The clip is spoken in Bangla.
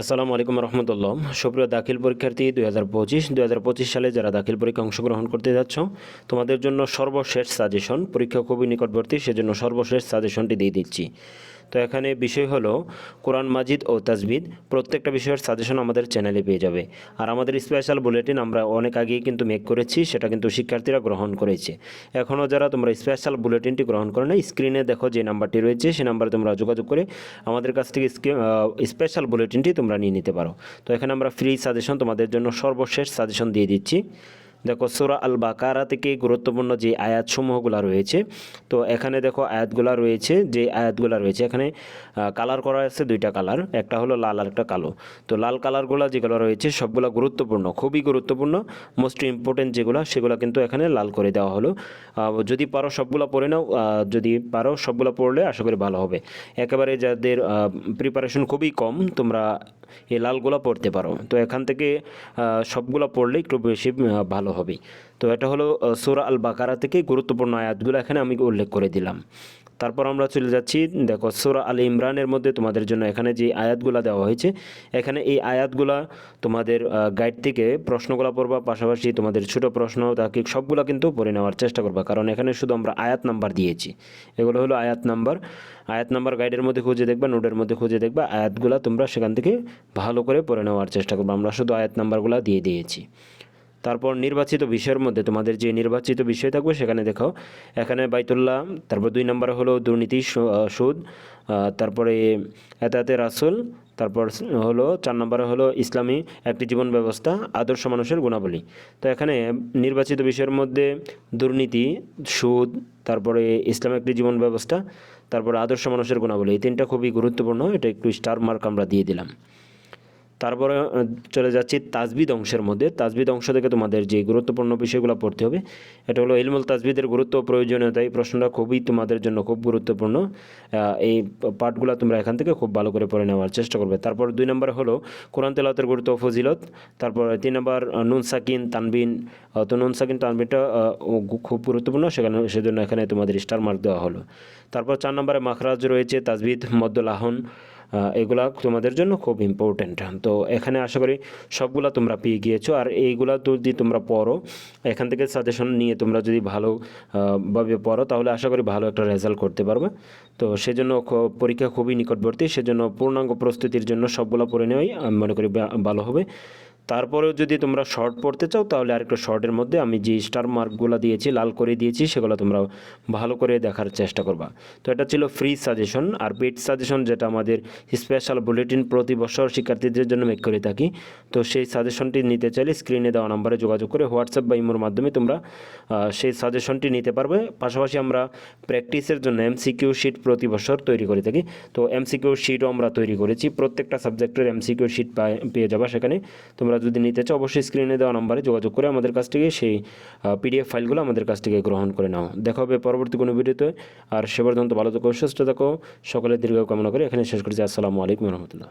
আসসালামু আলাইকুম রহমতুল্লাহ। সুপ্রিয় দাখিল পরীক্ষার্থী, দুই হাজার পঁচিশ, দুই হাজার পঁচিশ সালে যারা দাখিল পরীক্ষা অংশগ্রহণ করতে যাচ্ছ, তোমাদের জন্য সর্বশেষ সাজেশন পরীক্ষা খুবই নিকটবর্তী, সেজন্য সর্বশেষ সাজেশনটি দিয়ে দিচ্ছি। তো এখানে বিষয় হলো কোরআন মাজিদ ও তাজবিদ, প্রত্যেকটা বিষয়ের সাজেশন আমাদের চ্যানেলে পেয়ে যাবে। আর আমাদের স্পেশাল বুলেটিন আমরা অনেক আগেই কিন্তু মেক করেছি, সেটা কিন্তু শিক্ষার্থীরা গ্রহণ করেছে। এখনও যারা তোমরা স্পেশাল বুলেটিনটি গ্রহণ করে না স্ক্রিনে দেখো যে নাম্বারটি রয়েছে সেই নাম্বারে তোমরা যোগাযোগ করে আমাদের কাছ থেকে স্পেশাল বুলেটিনটি তোমরা নিয়ে নিতে পারো। তো এখানে আমরা ফ্রি সাজেশন তোমাদের জন্য সর্বশেষ সাজেশন দিয়ে দিচ্ছি। দেখো সোরা আল বাকারা থেকে গুরুত্বপূর্ণ যে আয়াতসমূহগুলো রয়েছে? তো এখানে দেখো আয়াতগুলো রয়েছে যে আয়াতগুলো রয়েছে এখানে কালার করা আছে দুইটা কালার একটা হলো লাল আর একটা কালো। তো লাল কালারগুলো যেগুলো রয়েছে সবগুলো গুরুত্বপূর্ণ খুবই গুরুত্বপূর্ণ মোস্ট ইম্পর্টেন্ট যেগুলো সেগুলো কিন্তু এখানে লাল করে দেওয়া হলো। যদি পারো সবগুলো পড়ে নাও যদি পারো সবগুলো পড়লে আশা করি ভালো হবে। একেবারে যাদের প্রিপারেশন খুবই কম তোমরা এই লালগুলো পড়তে পারো। তো এখান থেকে সবগুলো পড়লে একটু বেশি আহ, ভালো হবে। তো এটা হলো সোরা আল বাকারা থেকে গুরুত্বপূর্ণ আয়াতগুলো এখানে আমি উল্লেখ করে দিলাম। তারপর আমরা চলে যাচ্ছি, দেখো, সোরা আল ইমরানের মধ্যে তোমাদের জন্য এখানে যে আয়াতগুলো দেওয়া হয়েছে, এখানে এই আয়াতগুলা তোমাদের গাইড থেকে প্রশ্নগুলো পড়বা, পাশাপাশি তোমাদের ছোট প্রশ্ন, তাকে সবগুলো কিন্তু পড়ে নেওয়ার চেষ্টা করবা, কারণ এখানে শুধু আমরা আয়াত নাম্বার দিয়েছি। এগুলো হলো আয়াত নাম্বার। আয়াত নাম্বার গাইডের মধ্যে খুঁজে দেখবা নোটের মধ্যে খুঁজে দেখবা, আয়াতগুলো তোমরা সেখান থেকে ভালো করে পড়ে নেওয়ার চেষ্টা করবা। আমরা শুধু আয়াত নাম্বারগুলো দিয়ে দিয়েছি। তারপর নির্বাচিত বিষয়ের মধ্যে তোমাদের যে নির্বাচিত বিষয় থাকবে সেখানে দেখো, এখানে বাইতুল্লাহ, তারপর দুই নম্বরে হলো দুর্নীতি সুদ তারপরে এতাতে রাসুল, তারপর হলো চার নম্বরে হলো ইসলামী একটি জীবন ব্যবস্থা, আদর্শ মানুষের গুণাবলী। তো এখানে নির্বাচিত বিষয়ের মধ্যে দুর্নীতি, সুদ, তারপরে ইসলাম একটি জীবন ব্যবস্থা, তারপরে আদর্শ মানুষের গুণাবলী, এই তিনটা খুবই গুরুত্বপূর্ণ, এটা একটু স্টার মার্ক আমরা দিয়ে দিলাম। তারপরে চলে যাচ্ছি তাজবিদ অংশের মধ্যে। তাজবিদ অংশ থেকে তোমাদের যে গুরুত্বপূর্ণ বিষয়গুলো পড়তে হবে এটা হলো ইলমুল তাজবিদের গুরুত্ব প্রয়োজনীয়তা। এই প্রশ্নটা খুবই তোমাদের জন্য খুব গুরুত্বপূর্ণ। এই পাঠগুলো তোমরা এখান থেকে খুব ভালো করে পড়ে নেওয়ার চেষ্টা করবে। তারপর দুই নম্বর হলো কোরআন তেলাতের গুরুত্ব ফজিলত। তারপর তিন নম্বর নুন সাকিন তানবিন। তো নুন সাকিন তানবিনটা খুব গুরুত্বপূর্ণ সেখানে সেজন্য এখানে তোমাদের স্টার মার্ক দেওয়া হলো। তারপর চার নম্বরে মাখরাজ রয়েছে তাজবিদ মদ্দুলাহন আহ, এগুলা তোমাদের জন্য খুব ইম্পর্ট্যান্ট তো এখানে আশা করি সবগুলা তোমরা পেয়ে গিয়েছো। আর এইগুলা যদি তোমরা পড়ো, এখান থেকে সাজেশন নিয়ে তোমরা যদি ভালোভাবে ভাবে পড়ো, তাহলে আশা করি ভালো একটা রেজাল্ট করতে পারবে। তো সেজন্য পরীক্ষা খুবই নিকটবর্তী, সেজন্য পূর্ণাঙ্গ প্রস্তুতির জন্য সবগুলো পড়ে নেওয়াই আমি মনে করি ভালো হবে। তারপরেও যদি তোমরা শর্ট পড়তে চাও, তাহলে আরেকটু শর্টের মধ্যে আমি যে স্টার মার্কগুলো দিয়েছি, লাল করে দিয়েছি, সেগুলো তোমরা ভালো করে দেখার চেষ্টা করবা। তো এটা ছিল ফ্রি সাজেশন আর পেড সাজেশন যেটা আমাদের স্পেশাল বুলেটিন প্রতি বছর শিক্ষার্থীদের জন্য মেক করে থাকি। তো সেই সাজেশনটি নিতে চাইলে স্ক্রিনে দেওয়া নাম্বারে যোগাযোগ করে হোয়াটসঅ্যাপ বা ইমোর মাধ্যমে তোমরা সেই সাজেশনটি নিতে পারবে। পাশাপাশি আমরা প্র্যাকটিসের জন্য এমসিকিউ শিট প্রতি বছর তৈরি করে থাকি। তো এমসিকিউ শিটও আমরা তৈরি করেছি। প্রত্যেকটা সাবজেক্টের এমসিকিউ শিট পেয়ে যাবা সেখানে। তোমরা যদি নিতে চাও, অবশ্যই স্ক্রিনে দেওয়া নাম্বারে যোগাযোগ করে আমাদের কাছ থেকে সেই পিডিএফ ফাইলগুলো আমাদের কাছ থেকে গ্রহণ করে নাও। দেখা হবে পরবর্তী কোনো ভিডিওতে। আর সে পর্যন্ত ভালো থাকো, সুস্থ থাকো। সকলের দীর্ঘ কামনা করে এখানে শেষ করছি। আসসালামু আলাইকুম রহমতুল্লাহ।